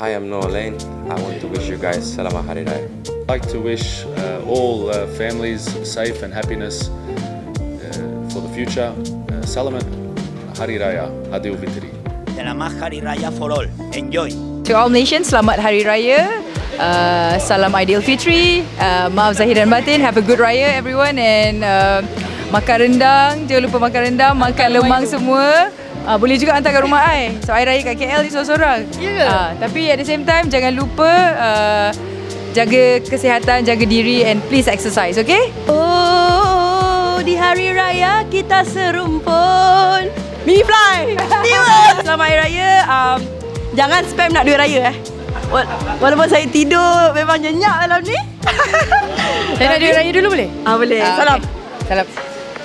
Hi, I'm Noah Lane. I want to wish you guys Selamat Hari Raya. I'd like to wish uh, all uh, families safe and happiness uh, for the future. Uh, Salamat Hari Raya, Adil Fitri. Selamat Hari Raya for all. Enjoy. To all nations, selamat Hari Raya. Uh, salam Aidilfitri. Uh, maaf Zahir dan Batin. Have a good Raya everyone and uh, makan rendang. Jangan lupa makan rendang, makan lemang semua. Uh, boleh juga hantar kat rumah I. So I raya kat KL ni seorang-seorang. Ya ke? Uh, tapi at the same time jangan lupa uh, jaga kesihatan, jaga diri and please exercise, okay? Oh, di hari raya kita serumpun. Mini fly. Tiba. Selamat hari raya. Um, jangan spam nak duit raya eh. Wa- Walaupun saya tidur memang nyenyak malam ni. Saya nak duit raya dulu boleh? Ah boleh. Ah, Salam. okay. Salam.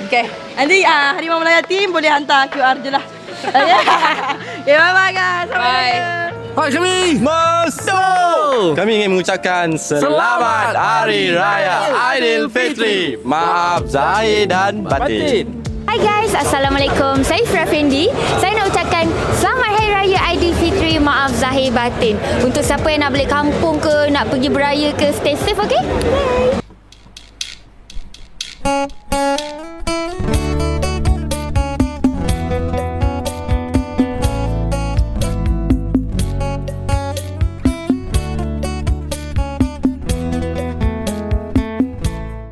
Okay. Nanti ah Harimau Melaya team boleh hantar QR je lah. okay, bye bye guys. Selamat Bye. Hai kami Masuk! Kami ingin mengucapkan Selamat Hari Raya Aidilfitri. Maaf Zahir dan Batin. Hai guys, Assalamualaikum. Saya Fira Fendi. Saya nak ucapkan Selamat Hari Raya Aidilfitri. Maaf Zahir Batin. Untuk siapa yang nak balik kampung ke, nak pergi beraya ke, stay safe, okay? Bye.